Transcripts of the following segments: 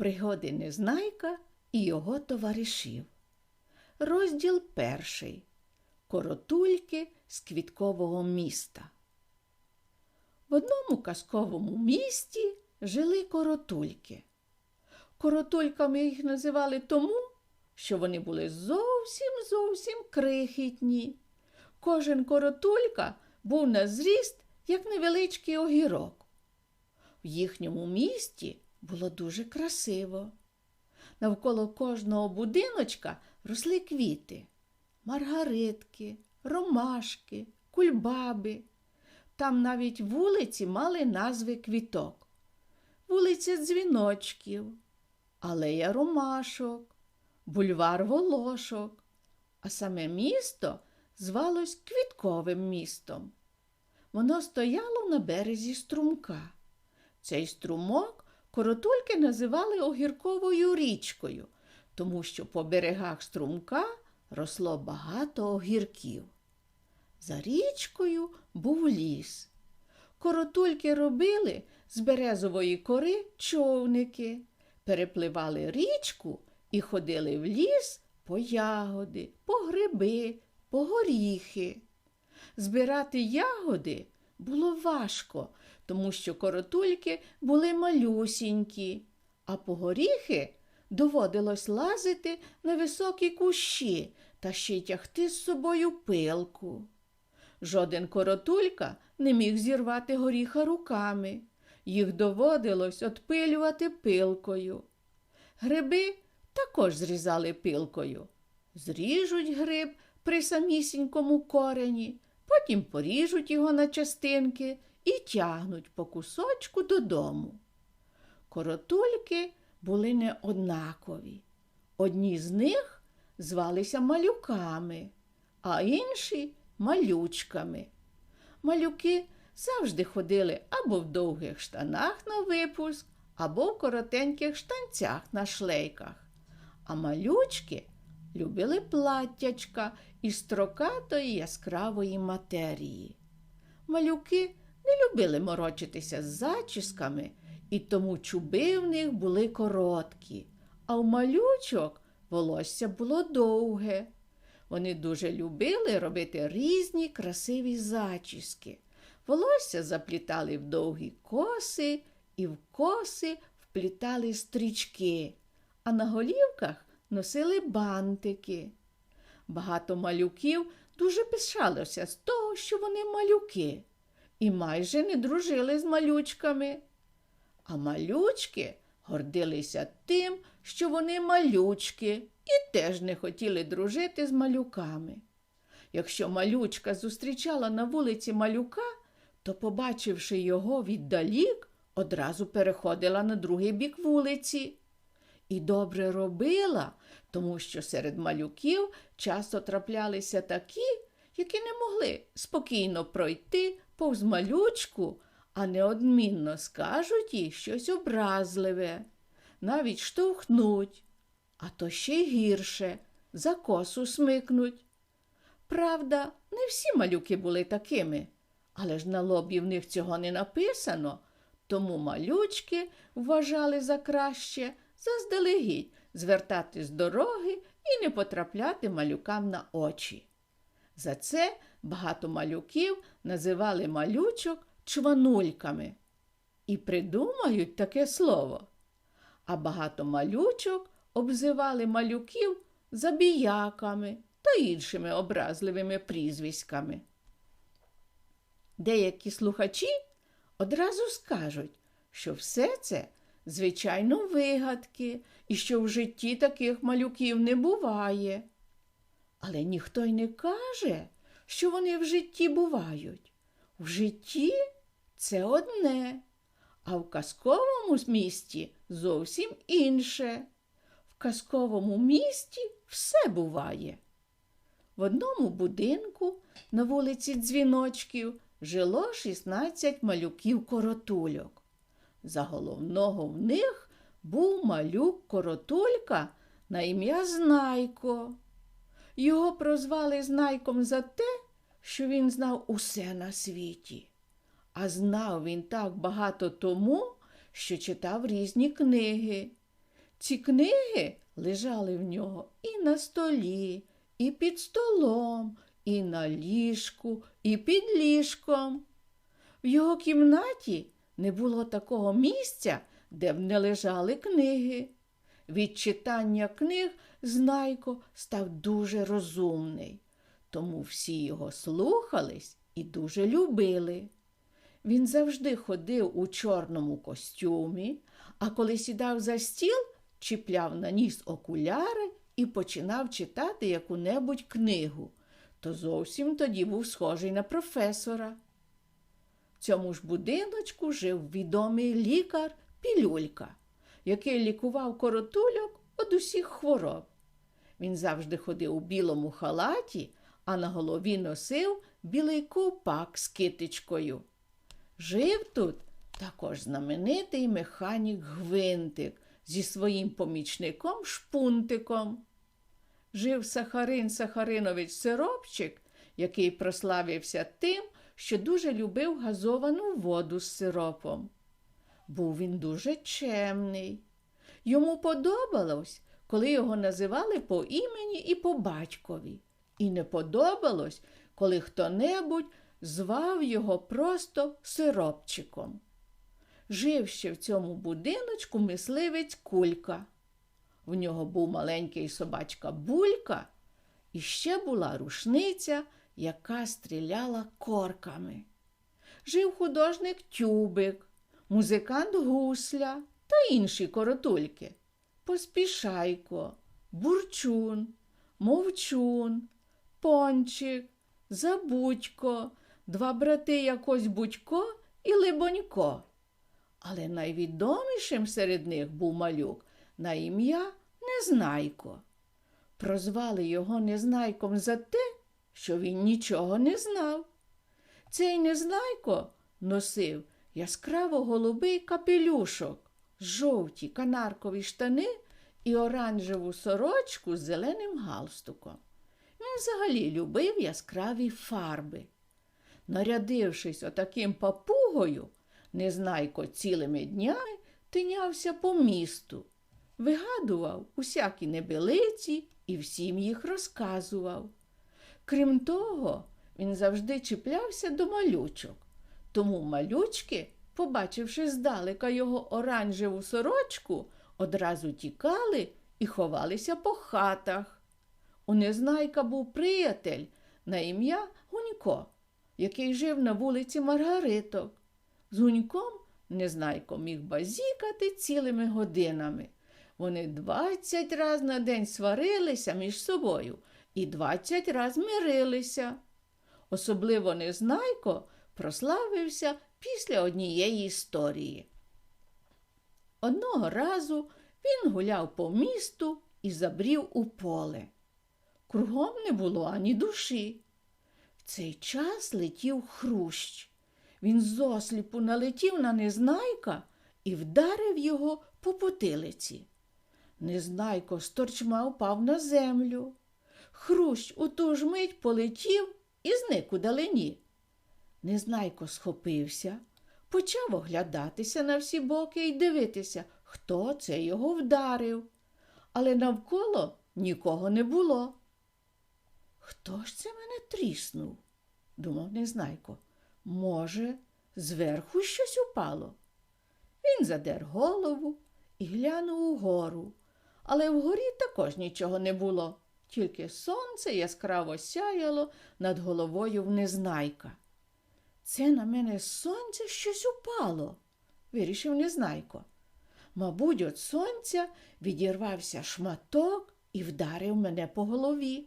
Пригоди Незнайка і його товаришів. Розділ перший. Коротульки з квіткового міста. В одному казковому місті жили коротульки. Коротульками їх називали тому, що вони були зовсім зовсім крихітні. Кожен коротулька був на зріст, як невеличкий огірок. В їхньому місті було дуже красиво. Навколо кожного будиночка росли квіти, маргаритки, ромашки, кульбаби. Там навіть вулиці мали назви квіток. Вулиця дзвіночків, алея ромашок, бульвар волошок, а саме місто звалось квітковим містом. Воно стояло на березі струмка. Цей струмок коротульки називали огірковою річкою, тому що по берегах струмка росло багато огірків. За річкою був ліс. Коротульки робили з березової кори човники, перепливали річку і ходили в ліс по ягоди, по гриби, по горіхи. Збирати ягоди було важко, тому що коротульки були малюсінькі, а по горіхи доводилось лазити на високі кущі та ще й тягти з собою пилку. Жоден коротулька не міг зірвати горіха руками. Їх доводилось отпилювати пилкою. Гриби також зрізали пилкою. Зріжуть гриб при самісінькому корені, потім поріжуть його на частинки і тягнуть по кусочку додому. Коротульки були не однакові. Одні з них звалися малюками, а інші малючками. Малюки завжди ходили або в довгих штанах на випуск, або в коротеньких штанцях на шлейках. А малючки любили платтячка із строкатої яскравої матерії. Малюки не любили морочитися з зачісками, і тому чуби в них були короткі, а у малючок волосся було довге. Вони дуже любили робити різні красиві зачіски. Волосся заплітали в довгі коси і в коси вплітали стрічки, а на голівках носили бантики. Багато малюків дуже пишалося з того, що вони малюки, і майже не дружили з малючками. А малючки гордилися тим, що вони малючки, і теж не хотіли дружити з малюками. Якщо малючка зустрічала на вулиці малюка, то, побачивши його віддалік, одразу переходила на другий бік вулиці. І добре робила, тому що серед малюків часто траплялися такі, які не могли спокійно пройти повз малючку, а неодмінно скажуть їй щось образливе, навіть штовхнуть, а то ще й гірше за косу смикнуть. Правда, не всі малюки були такими, але ж на лобі в них цього не написано, тому малючки вважали за краще заздалегідь звертати з дороги і не потрапляти малюкам на очі. За це багато малюків називали малючок чванульками і придумають таке слово. А багато малючок обзивали малюків забіяками та іншими образливими прізвиськами. Деякі слухачі одразу скажуть, що все це, звичайно, вигадки і що в житті таких малюків не буває. Але ніхто й не каже, що вони в житті бувають. В житті це одне, а в казковому місті зовсім інше. В казковому місті все буває. В одному будинку на вулиці Дзвіночків жило 16 малюків коротульок. За головного в них був малюк коротулька на ім'я Знайко. Його прозвали Знайком за те, що він знав усе на світі. А знав він так багато тому, що читав різні книги. Ці книги лежали в нього і на столі, і під столом, і на ліжку, і під ліжком. В його кімнаті не було такого місця, де б не лежали книги. Від читання книг Знайко став дуже розумний, тому всі його слухались і дуже любили. Він завжди ходив у чорному костюмі, а коли сідав за стіл, чіпляв на ніс окуляри і починав читати яку-небудь книгу, то зовсім тоді був схожий на професора. В цьому ж будиночку жив відомий лікар Пілюлька, який лікував коротульок від усіх хвороб. Він завжди ходив у білому халаті, а на голові носив білий ковпак з китичкою. Жив тут також знаменитий механік Гвинтик зі своїм помічником Шпунтиком. Жив Сахарин Сахаринович Сиропчик, який прославився тим, що дуже любив газовану воду з сиропом. Був він дуже чемний. Йому подобалось, коли його називали по імені і по батькові, і не подобалось, коли хто-небудь звав його просто сиропчиком. Жив ще в цьому будиночку мисливець кулька. В нього був маленький собачка булька, і ще була рушниця, яка стріляла корками. Жив художник тюбик, музикант гусля та інші коротульки. Поспішайко, бурчун, мовчун, пончик, забудько, два брати якось будько і либонько. Але найвідомішим серед них був малюк на ім'я Незнайко. Прозвали його Незнайком за те, що він нічого не знав. Цей Незнайко носив яскраво голубий капелюшок, жовті канаркові штани і оранжеву сорочку з зеленим галстуком. Він взагалі любив яскраві фарби. Нарядившись отаким папугою, Незнайко цілими днями тинявся по місту, вигадував усякі небелиці і всім їх розказував. Крім того, він завжди чіплявся до малючок, тому малючки, побачивши здалека його оранжеву сорочку, одразу тікали і ховалися по хатах. У Незнайка був приятель на ім'я Гунько, який жив на вулиці Маргариток. З Гуньком Незнайко міг базікати цілими годинами. Вони двадцять раз на день сварилися між собою і двадцять раз мирилися. Особливо Незнайко прославився після однієї історії. Одного разу він гуляв по місту і забрів у поле. Кругом не було ані душі. В цей час летів хрущ. Він зосліпу налетів на незнайка і вдарив його по потилиці. Незнайко сторчма впав на землю. Хрущ у ту ж мить полетів і зник у далині. Незнайко схопився, почав оглядатися на всі боки і дивитися, хто це його вдарив. Але навколо нікого не було. Хто ж це мене тріснув? думав Незнайко. Може, зверху щось упало. Він задер голову і глянув угору, але вгорі також нічого не було, тільки сонце яскраво сяяло над головою в незнайка. Це на мене з сонця щось упало, вирішив Незнайко. Мабуть, від сонця відірвався шматок і вдарив мене по голові.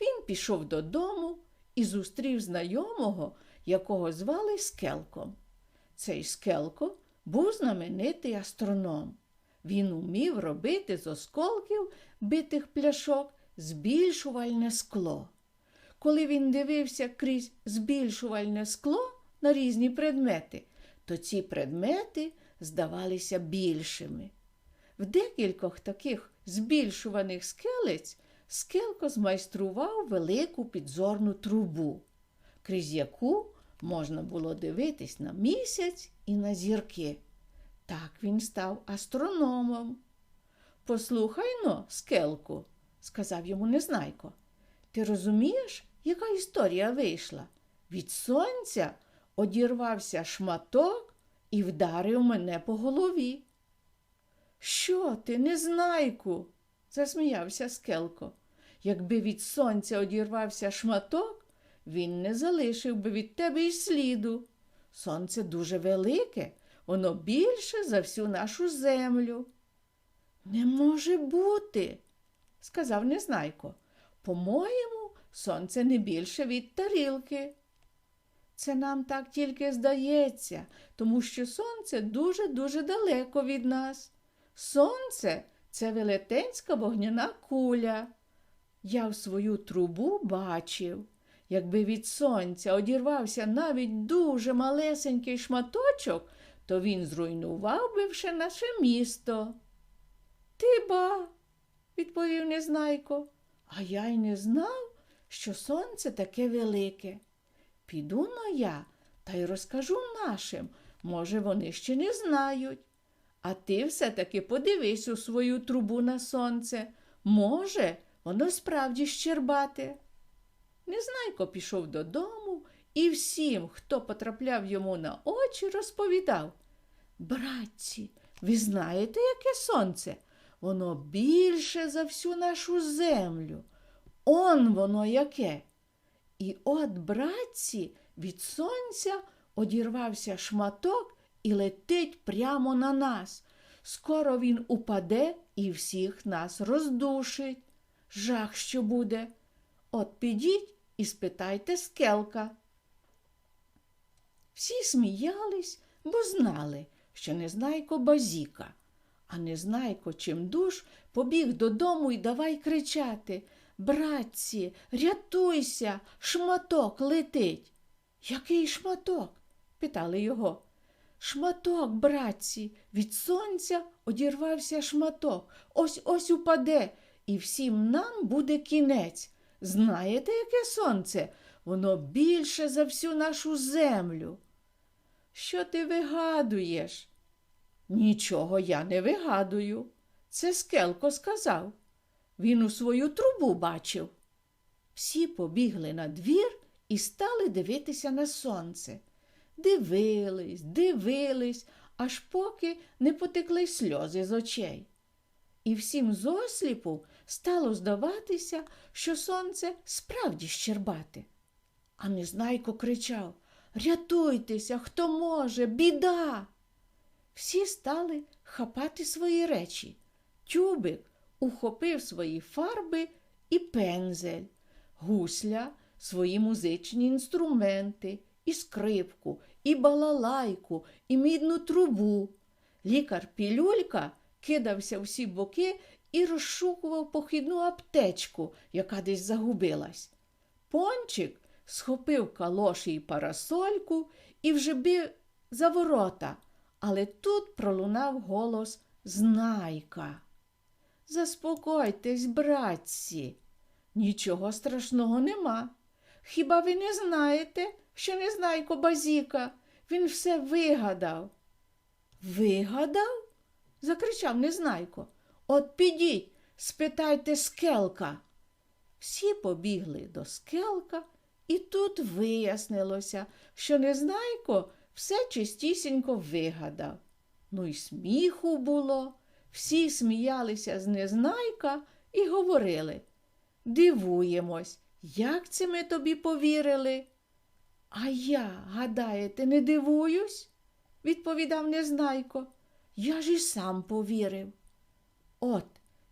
Він пішов додому і зустрів знайомого, якого звали Скелком. Цей Скелко був знаменитий астроном. Він умів робити з осколків битих пляшок збільшувальне скло. Коли він дивився крізь збільшувальне скло на різні предмети, то ці предмети здавалися більшими. В декількох таких збільшуваних скелець Скелко змайстрував велику підзорну трубу, крізь яку можна було дивитись на місяць і на зірки. Так він став астрономом. Послухай но, скелку, сказав йому Незнайко. Ти розумієш, яка історія вийшла? Від сонця одірвався шматок і вдарив мене по голові. Що ти, незнайку? засміявся скелко. Якби від сонця одірвався шматок, він не залишив би від тебе й сліду. Сонце дуже велике, воно більше за всю нашу землю. Не може бути, сказав Незнайко. По-моєму, сонце не більше від тарілки. Це нам так тільки здається, тому що сонце дуже-дуже далеко від нас. Сонце це велетенська вогняна куля. Я в свою трубу бачив, якби від сонця одірвався навіть дуже малесенький шматочок, то він зруйнував би вже наше місто. Ти ба, відповів Незнайко, а я й не знав, що сонце таке велике. Піду но я та й розкажу нашим, може, вони ще не знають. А ти все-таки подивись у свою трубу на сонце. Може, воно справді щербате. Незнайко пішов додому і всім, хто потрапляв йому на очі, розповідав. Братці, ви знаєте, яке сонце? Воно більше за всю нашу землю. Он воно яке. І от, братці, від сонця одірвався шматок і летить прямо на нас. Скоро він упаде і всіх нас роздушить. Жах, що буде. От підіть і спитайте скелка. Всі сміялись, бо знали, що Незнайко базіка, а Незнайко чимдуж побіг додому і давай кричати Братці, рятуйся, шматок летить. Який шматок? питали його. Шматок, братці, від сонця одірвався шматок. Ось ось упаде, і всім нам буде кінець. Знаєте, яке сонце? Воно більше за всю нашу землю. Що ти вигадуєш? Нічого я не вигадую. Це скелко сказав. Він у свою трубу бачив. Всі побігли на двір і стали дивитися на сонце. Дивились, дивились, аж поки не потекли сльози з очей. І всім зосліпу стало здаватися, що сонце справді щербате. А Незнайко кричав Рятуйтеся, хто може, біда. Всі стали хапати свої речі. Тюбик ухопив свої фарби і пензель, гусля свої музичні інструменти, і скрипку, і балалайку, і мідну трубу. Лікар Пілюлька кидався всі боки і розшукував похідну аптечку, яка десь загубилась. Пончик схопив калоші й парасольку і вже бив за ворота, але тут пролунав голос Знайка. Заспокойтесь, братці, нічого страшного нема. Хіба ви не знаєте, що Незнайко базіка? Він все вигадав. Вигадав? закричав Незнайко. От підіть, спитайте скелка. Всі побігли до скелка, і тут вияснилося, що Незнайко все чистісінько вигадав. Ну й сміху було. Всі сміялися з Незнайка і говорили Дивуємось, як це ми тобі повірили? А я, гадаєте, не дивуюсь? відповідав Незнайко. Я ж і сам повірив. От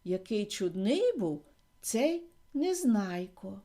який чудний був цей Незнайко.